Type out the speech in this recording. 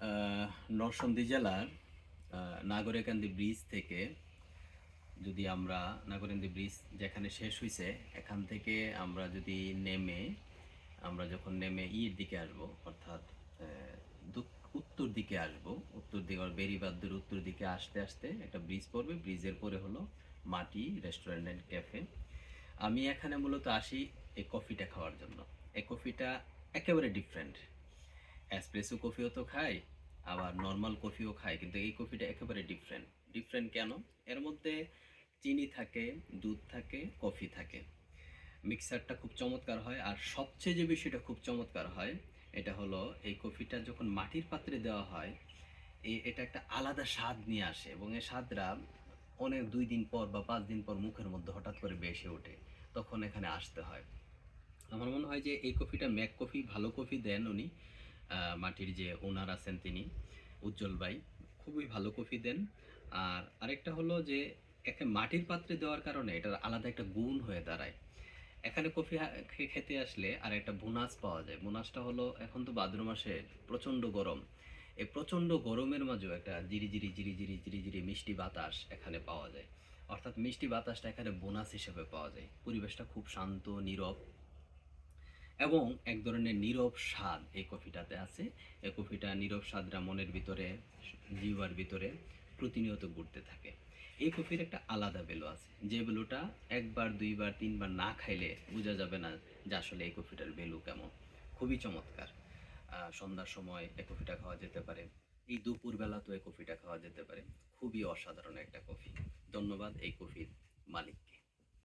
আহ, নরসিংদী জেলার নাগরিকান্দি ব্রিজ থেকে যদি আমরা নাগরিকান্দি ব্রিজ যেখানে শেষ হয়েছে এখান থেকে আমরা যদি নেমে আমরা যখন নেমে ইয়ের দিকে আসব অর্থাৎ উত্তর দিকে আসব উত্তর দিকে বেরিবাদ্যের উত্তর দিকে আসতে আসতে একটা ব্রিজ পড়বে ব্রিজের পরে হলো মাটি রেস্টুরেন্ট অ্যান্ড ক্যাফে। আমি এখানে মূলত আসি এই কফিটা খাওয়ার জন্য। এই কফিটা একেবারে ডিফারেন্ট এসপ্রেসো কফিও তো খাই, আবার নর্মাল কফিও খাই, কিন্তু এই কফিটা একেবারে ডিফারেন্ট ডিফারেন্ট কেন? এর মধ্যে চিনি থাকে, দুধ থাকে কফি থাকে। মিক্সারটা খুব চমৎকার হয়, আর সবচেয়ে যে বিষয়টা খুব চমৎকার হয়, এটা হলো এই কফিটা যখন মাটির পাত্রে দেওয়া হয় এই এটা একটা আলাদা স্বাদ নিয়ে আসে এবং এই স্বাদটা অনেক দুই দিন পর বা পাঁচ দিন পর মুখের মধ্যে হঠাৎ করে বেসে ওঠে, তখন এখানে আসতে হয়। আমার মনে হয় যে এই কফিটা ম্যাক কফি ভালো কফি দেন উনি মাটির যে ওনার আছেন তিনি, উজ্জ্বল ভাই, খুবই ভালো কফি দেন। আর আরেকটা হলো যে, একে মাটির পাত্রে দেওয়ার কারণে এটার আলাদা একটা গুণ হয়ে দাঁড়ায়। এখানে কফি খেতে আসলে আর একটা বোনাস পাওয়া যায়। বোনাসটা হলো এখন তো ভাদ্র মাসে প্রচণ্ড গরম। এই প্রচণ্ড গরমের মাঝেও একটা জিরি জিরি জিরি জিরি জিরি জিরি মিষ্টি বাতাস এখানে পাওয়া যায়। অর্থাৎ মিষ্টি বাতাসটা এখানে বোনাস হিসেবে পাওয়া যায়। পরিবেশটা খুব শান্ত, নীরব। এবং এক ধরনের নীরব স্বাদ এই কফিটাতে আছে। এই কফিটা নীরব স্বাদরা মনের ভিতরে, জিহ্বার ভিতরে প্রতিনিয়ত ঘুরতে থাকে। এই কফির একটা আলাদা বেলো আছে। যে বেলুটা একবার, দুইবার, তিনবার না খাইলে বোঝা যাবে না যে আসলে এই কফিটার বেলু কেমন। খুবই চমৎকার। সন্ধ্যার সময় এই কফিটা খাওয়া যেতে পারে। এই দুপুরবেলা তো এই কফিটা খাওয়া যেতে পারে। খুবই অসাধারণ একটা কফি। ধন্যবাদ এই কফির মালিককে।